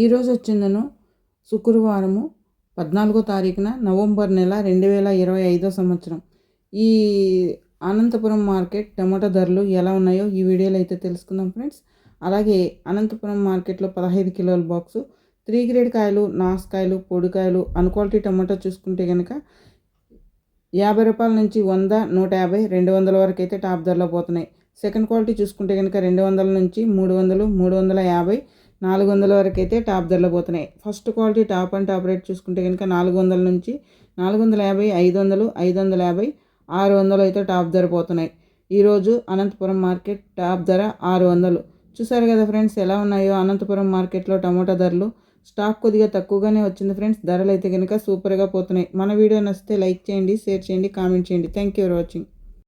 ఈరోజు వచ్చిందను శుక్రవారము పద్నాలుగో తారీఖున నవంబర్ నెల రెండు వేల ఇరవై ఐదో సంవత్సరం. ఈ అనంతపురం మార్కెట్ టమాటా ధరలు ఎలా ఉన్నాయో ఈ వీడియోలో అయితే తెలుసుకుందాం ఫ్రెండ్స్. అలాగే అనంతపురం మార్కెట్లో పదహైదు కిలోల బాక్సు త్రీ గ్రేడ్ కాయలు నాసుకాయలు పొడికాయలు అన్క్వాలిటీ టమాటా చూసుకుంటే కనుక యాభై రూపాయల నుంచి వంద నూట యాభై రెండు వందల వరకు అయితే టాప్ ధరలో పోతున్నాయి. సెకండ్ క్వాలిటీ చూసుకుంటే కనుక రెండు వందల నుంచి మూడు వందలు మూడు వందల యాభై నాలుగు వందల వరకు అయితే టాప్ ధరలో పోతున్నాయి. First quality top and top rate చూసుకుంటే కనుక నాలుగు వందల నుంచి నాలుగు వందల యాభై ఐదు వందలు ఐదు వందల యాభై ఆరు వందలు అయితే టాప్ ధర పోతున్నాయి. ఈరోజు అనంతపురం మార్కెట్ టాప్ ధర ఆరు వందలు. చూసారు కదా ఫ్రెండ్స్ ఎలా ఉన్నాయో అనంతపురం మార్కెట్లో టమోటా ధరలు. స్టాక్ కొద్దిగా తక్కువగానే వచ్చింది ఫ్రెండ్స్. ధరలు అయితే కనుక సూపర్గా పోతున్నాయి. మన వీడియో నచ్చితే లైక్ చేయండి షేర్ చేయండి కామెంట్ చేయండి. Thank you for watching.